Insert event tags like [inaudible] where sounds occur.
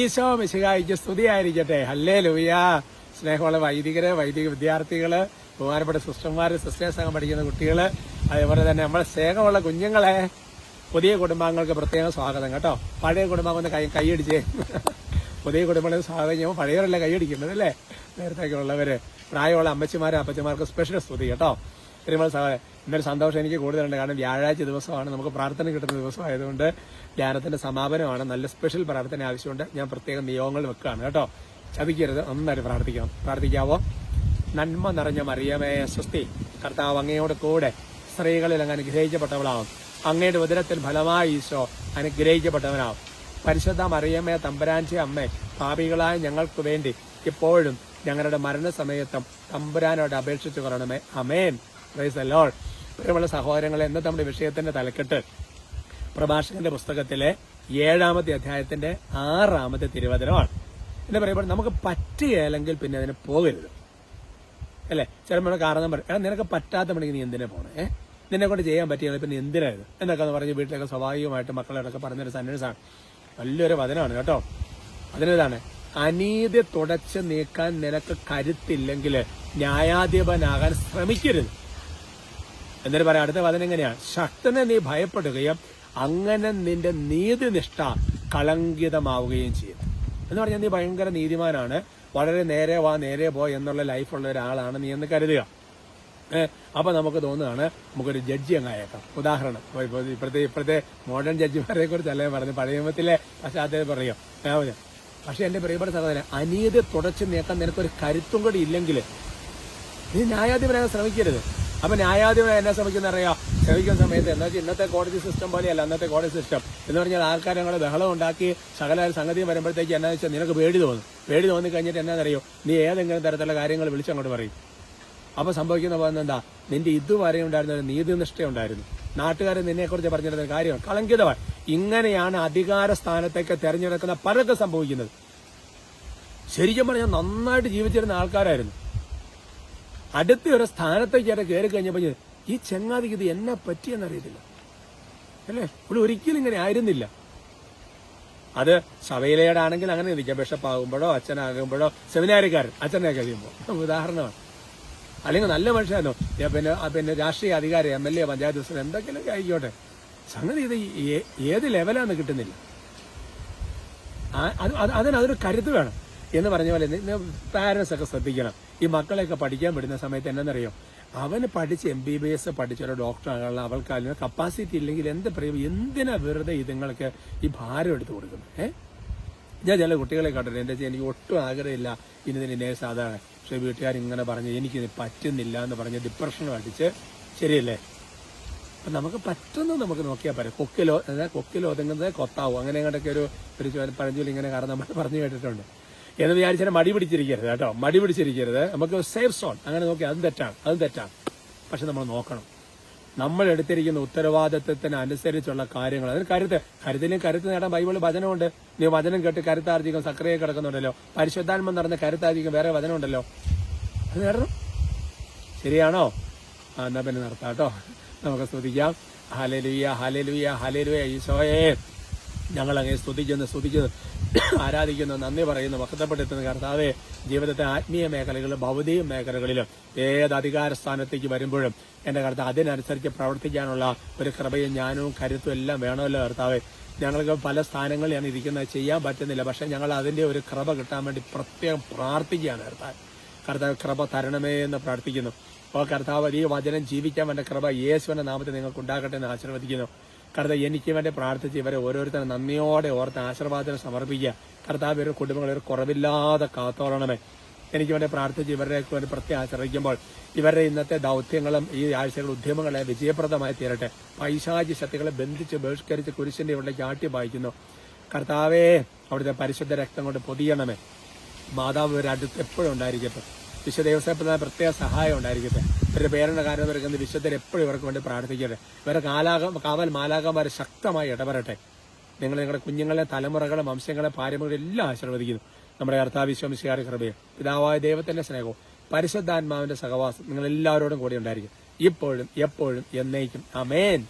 ഈശോ മിശിഹായിക്ക് സ്തുതിയായിരിക്കട്ടെ. ഹല്ലേ ലൂയ സ്നേഹമുള്ള വൈദികര് വൈദിക വിദ്യാർത്ഥികൾ ബഹുമാനപ്പെട്ട സിസ്റ്റർമാര് സിസ്റ്റേഴ്സ് പഠിക്കുന്ന കുട്ടികൾ അതേപോലെ തന്നെ നമ്മളെ സ്നേഹമുള്ള കുഞ്ഞുങ്ങളെ പുതിയ കുടുംബാംഗങ്ങൾക്ക് പ്രത്യേകം സ്വാഗതം കേട്ടോ. പഴയ കുടുംബം ഒന്ന് കൈ കൈയടിച്ചേ. പുതിയ കുടുംബങ്ങൾക്ക് സ്വാഗതം ചെയ്യുമ്പോൾ പഴയവരല്ല കൈയടിക്കുന്നത് അല്ലേ? നേരത്തേക്കുള്ളവര് പ്രായമുള്ള അമ്മച്ചിമാരും അപ്പച്ചമാർക്ക് സ്പെഷ്യൽ സ്തുതി കേട്ടോ. തിരുമല സഹോദരൻ ഇന്നൊരു സന്തോഷം എനിക്ക് കൂടുതലുണ്ട്. കാരണം വ്യാഴാഴ്ച ദിവസമാണ്. നമുക്ക് പ്രാർത്ഥന കിട്ടുന്ന ദിവസമായതുകൊണ്ട് ധ്യാനത്തിന്റെ സമാപനമാണ്. നല്ല സ്പെഷ്യൽ പ്രാർത്ഥന ആവശ്യമുണ്ട്. ഞാൻ പ്രത്യേകം നിയോഗങ്ങൾ വെക്കുകയാണ് കേട്ടോ. ചതിക്കരുത്. നന്നായിട്ട് പ്രാർത്ഥിക്കാം പ്രാർത്ഥിക്കാവോ? നന്മ നിറഞ്ഞ മറിയമേ സ്വസ്തി. കർത്താവ് അങ്ങയോട് കൂടെ സ്ത്രീകളിൽ അങ്ങ് അനുഗ്രഹിക്കപ്പെട്ടവളാവും. അങ്ങയുടെ ഉദരത്തിൽ ഫലമായി ഈശോ അനുഗ്രഹിക്കപ്പെട്ടവനാവും. പരിശുദ്ധ മറിയമ്മേ തമ്പുരാന്റെ അമ്മ പാപികളായ ഞങ്ങൾക്ക് വേണ്ടി ഇപ്പോഴും ഞങ്ങളുടെ മരണസമയത്തും തമ്പുരാനോട് അപേക്ഷിച്ചു കൊറണമേ അമേൻ പ്രിയമുള്ള സഹോദരങ്ങളെ ഇന്ന് നമ്മുടെ വിഷയത്തിന്റെ തലക്കെട്ട് പ്രഭാഷകന്റെ പുസ്തകത്തിലെ ഏഴാമത്തെ അധ്യായത്തിന്റെ ആറാമത്തെ തിരുവചനമാണ്. എന്താ പറയുമ്പോൾ നമുക്ക് പറ്റുകയില്ലെങ്കിൽ പിന്നെ അതിന് പോകരുത്. അല്ലേ? ചിലപ്പോൾ കാരണം പറയും നിനക്ക് പറ്റാത്ത പണിക്ക് നീ എന്തിനാ പോണേ? നിന്നെ കൊണ്ട് ചെയ്യാൻ പറ്റിയാൽ പിന്നെ എന്തിനാ എന്നൊക്കെ പറഞ്ഞ് വീട്ടിലൊക്കെ സ്വാഭാവികമായിട്ട് മക്കളോടൊക്കെ പറഞ്ഞൊരു സന്നിധാനം വലിയൊരു വചനമാണ് കേട്ടോ. അതിനേതാണ് അനീതി തുടച്ച് നീക്കാൻ നിനക്ക് കരുത്തില്ലെങ്കിൽ ന്യായാധിപനാകാൻ ശ്രമിക്കരുത്. എന്നിട്ട് പറയാം അടുത്ത വചനം എങ്ങനെയാണ്? ശക്തനെ നീ ഭയപ്പെടുകയും അങ്ങനെ നിന്റെ നീതിനിഷ്ഠ കളങ്കിതമാവുകയും ചെയ്യും. എന്ന് പറഞ്ഞാൽ നീ ഭയങ്കര നീതിമാനാണ്. വളരെ നേരെ വാ നേരെ പോ എന്നുള്ള ലൈഫുള്ള ഒരാളാണ് നീ എന്ന് കരുതുക. അപ്പൊ നമുക്ക് തോന്നുകയാണ് നമുക്കൊരു ജഡ്ജി അങ്ങായേക്കാം ഉദാഹരണം ഇപ്പൊ ഇപ്പൊ ഇപ്പോഴത്തെ ഇപ്പോഴത്തെ മോഡേൺ ജഡ്ജിമാരെ കുറിച്ച് അല്ലേ പറഞ്ഞു പഴയ നിയമത്തിലെ പശ്ചാത്തലം പറയും. പക്ഷെ എന്റെ പ്രിയപ്പെട്ട സഹോദരൻ അനീതി തുടച്ചു നീക്കാൻ നിനക്കൊരു കരുത്തും കൂടി ഇല്ലെങ്കിൽ നീ ന്യായാധിപനാകാൻ ശ്രമിക്കരുത്. അപ്പൊ ന്യായാധിപനെ എന്നെ ശ്രമിക്കുന്ന അറിയാം ശ്രമിക്കുന്ന സമയത്ത് എന്താ വെച്ചാൽ ഇന്നത്തെ കോടതി സിസ്റ്റം പോലെയല്ല അന്നത്തെ കോടതി സിസ്റ്റം എന്ന് പറഞ്ഞാൽ ആൾക്കാർ ഞങ്ങളെ ബഹളം ഉണ്ടാക്കി സകല സംഗതി വരുമ്പോഴത്തേക്ക് എന്നാ വെച്ചാൽ നിനക്ക് പേടി തോന്നും. പേടി തോന്നി കഴിഞ്ഞിട്ട് എന്നാന്നറിയോ? നീ ഏതെങ്കിലും തരത്തിലുള്ള കാര്യങ്ങൾ വിളിച്ചങ്ങോട്ട് പറയും. അപ്പൊ സംഭവിക്കുന്ന പോകുന്നത് എന്താ? നിന്റെ ഇതുവരെ ഉണ്ടായിരുന്ന ഒരു നീതിനിഷ്ഠ ഉണ്ടായിരുന്നു നാട്ടുകാരെ നിന്നെ കുറിച്ച് പറഞ്ഞിരുന്ന കാര്യം കളങ്കിതമാണ് ഇങ്ങനെയാണ് അധികാര സ്ഥാനത്തേക്ക് തെരഞ്ഞെടുക്കുന്ന പലർക്കും സംഭവിക്കുന്നത്. ശരിക്കും പറഞ്ഞാൽ നന്നായിട്ട് ജീവിച്ചിരുന്ന ആൾക്കാരായിരുന്നു. അടുത്ത ഒരു സ്ഥാനത്തേക്ക് ചേട്ടൻ കയറി കഴിഞ്ഞപ്പോ ഈ ചങ്ങാതിക്ക് ഇത് എന്നെ പറ്റിയെന്നറിയത്തില്ല അല്ലേ? ഇവിടെ ഒരിക്കലും ഇങ്ങനെ ആയിരുന്നില്ല. അത് സഭയിലേടെ ആണെങ്കിൽ അങ്ങനെ ഇരിക്കാം. ബിഷപ്പാകുമ്പോഴോ അച്ഛനാകുമ്പോഴോ സെമിനാരിക്കാരൻ അച്ഛനെ കഴിയുമ്പോൾ ഉദാഹരണമാണ്. അല്ലെങ്കിൽ നല്ല മനുഷ്യനോ പിന്നെ പിന്നെ രാഷ്ട്രീയ അധികാരി M L A panchayat president എന്തെങ്കിലുമൊക്കെ ആയിക്കോട്ടെ. സംഗതി ഇത് ഏത് ലെവലാണെന്ന് കിട്ടുന്നില്ല. അതിന് അതൊരു കരുത്ത് വേണം. എന്ന് പറഞ്ഞ പോലെ പാരൻസ് ഒക്കെ ശ്രദ്ധിക്കണം. ഈ മക്കളെയൊക്കെ പഠിക്കാൻ വിടുന്ന സമയത്ത് എന്നറിയോ അവന് പഠിച്ച് എം ബി ബി എസ് പഠിച്ച ഒരു ഡോക്ടർ ആകാനുള്ള അവൾക്ക് അതിന് കപ്പാസിറ്റി ഇല്ലെങ്കിൽ എന്ത് പറയും എന്തിനാ വെറുതെ ഇതുങ്ങൾക്ക് ഈ ഭാരം എടുത്തു കൊടുക്കുന്നത്? ഏഹ് ഞാൻ ചില കുട്ടികളെ കണ്ടിട്ടുണ്ട്. എന്റെ എനിക്ക് ഒട്ടും ആഗ്രഹമില്ല. ഇനി ഇതിന് നേഴ്സ് അതാണ്. പക്ഷെ വീട്ടുകാർ ഇങ്ങനെ പറഞ്ഞ് എനിക്കിത് പറ്റുന്നില്ല എന്ന് പറഞ്ഞ് ഡിപ്രഷൻ അടിച്ച് ശരിയല്ലേ? അപ്പൊ നമുക്ക് പറ്റുന്നത് നമുക്ക് നോക്കിയാൽ പറയാം കൊക്കിലോ കൊക്കിലോ ഒതുങ്ങുന്നത് കൊത്താവും. അങ്ങനെ അങ്ങോട്ടൊക്കെ ഒരു പഴഞ്ചൊല്ലി ഇങ്ങനെ കാരണം നമ്മൾ പറഞ്ഞു കേട്ടിട്ടുണ്ട്. എന്ന് വിചാരിച്ചാൽ മടി പിടിച്ചിരിക്കരുത് കേട്ടോ. മടി പിടിച്ചിരിക്കരുത്. നമുക്ക് സേഫ് സോൺ അങ്ങനെ നോക്കി അതും തെറ്റാണ്. അതും തെറ്റാണ്. പക്ഷെ നമ്മൾ നോക്കണം. നമ്മൾ എടുത്തിരിക്കുന്ന ഉത്തരവാദിത്വത്തിന് അനുസരിച്ചുള്ള കാര്യങ്ങൾ. അതിന് കരുത്ത്. കരുത്തിലും കരുത്ത് നേടാൻ ബൈബിളിൽ വചനമുണ്ട്. നീ വചനം കേട്ട് കരുത്താർജിക്കും സക്രിയ കിടക്കുന്നുണ്ടല്ലോ. പരിശുദ്ധാത്മം നടന്ന കരുത്താർജിക്കും വേറെ വചനമുണ്ടല്ലോ. അത് നേടണം. ശരിയാണോ? എന്നാ പിന്നെ നിർത്താം കേട്ടോ. നമുക്ക് സ്തുതിക്കാം. ഹലലുയ ഹലലുയ ഹലലുയ ഈശോയെ. ഞങ്ങൾ അങ്ങനെ സ്തുതിക്കുന്നു സ്തുതിക്കുന്നു [coughs] ആരാധിക്കുന്നു നന്ദി പറയുന്നു മഹത്വപ്പെടുത്തുന്ന കർത്താവെ ജീവിതത്തെ ആത്മീയ മേഖലകളിലും ഭൗതിക മേഖലകളിലും ഏത് അധികാര സ്ഥാനത്തേക്ക് വരുമ്പോഴും എന്റെ കർത്താവ് അതിനനുസരിച്ച് പ്രവർത്തിക്കാനുള്ള ഒരു കൃപയും ജ്ഞാനവും കരുത്തും എല്ലാം വേണമല്ലോ കർത്താവെ. ഞങ്ങൾക്ക് പല സ്ഥാനങ്ങളിലാണ് ഇരിക്കുന്നത് ചെയ്യാൻ പറ്റുന്നില്ല പക്ഷെ ഞങ്ങൾ അതിന്റെ ഒരു കൃപ കിട്ടാൻ വേണ്ടി പ്രത്യേകം പ്രാർത്ഥിക്കുകയാണ് കർത്താവ്. കർത്താവ് കൃപ തരണമേ എന്ന് പ്രാർത്ഥിക്കുന്നു. ഓ കർത്താവ് ഈ വചനം ജീവിക്കാൻ വേണ്ട കൃപ യേശുവിന്റെ നാമത്തിൽ നിങ്ങൾക്ക് ഉണ്ടാകട്ടെ എന്ന് ആശീർവദിക്കുന്നു. കർത്താവ് എനിക്ക് വേണ്ടി പ്രാർത്ഥിച്ച് ഇവരെ ഓരോരുത്തരും നന്ദിയോടെ ഓർത്ത് ആശീർവാദം സമർപ്പിക്കുക. കർത്താവ് ഇവരുടെ കുടുംബങ്ങൾ ഒരു കുറവില്ലാതെ കാത്തോളണമേ. എനിക്ക് വേണ്ടി പ്രാർത്ഥിച്ച് ഇവരുടെ വേണ്ടി പ്രത്യേകം ആശ്രയിക്കുമ്പോൾ ഇവരുടെ ഇന്നത്തെ ദൗത്യങ്ങളും ഈ ആഴ്ചകളുടെ ഉദ്യമങ്ങളെ വിജയപ്രദമായി തീരട്ടെ. പൈശാചി ശക്തികളെ ബന്ധിച്ച് ബഹിഷ്കരിച്ച് കുരിശിന്റെ ഇവിടെ ചാട്ടി വായിക്കുന്നു കർത്താവേ അവിടുത്തെ പരിശുദ്ധ രക്തം കൊണ്ട് പൊതിയണമേ. മാതാവ് ഇവരുടെ അടുത്ത് എപ്പോഴും ഉണ്ടായിരിക്കട്ടെ. ദേവസ്വത്തിന് പ്രത്യേക സഹായം ഉണ്ടായിരിക്കട്ടെ. ഇവരുടെ പേരുടെ കാര്യം വരുന്നത് വിശ്വത്തിൽ എപ്പോഴും ഇവർക്ക് വേണ്ടി പ്രാർത്ഥിക്കട്ടെ. ഇവരെ കാലാകം കാവൽ മാലാകന്മാരെ ശക്തമായി ഇടപെടട്ടെ. നിങ്ങൾ നിങ്ങളുടെ കുഞ്ഞുങ്ങളെ തലമുറകളെ വംശങ്ങളെ പാരമ്പര്യം എല്ലാം ആശീർവദിക്കുന്നു. നമ്മുടെ കർത്താവിശ്വംശികാരി കൃപയും. പിതാവായ ദൈവത്തിന്റെ സ്നേഹവും പരിശുദ്ധാത്മാവിന്റെ സഹവാസം നിങ്ങൾ എല്ലാവരോടും കൂടി ഉണ്ടായിരിക്കും. ഇപ്പോഴും എപ്പോഴും എന്നേക്കും. അമേൻ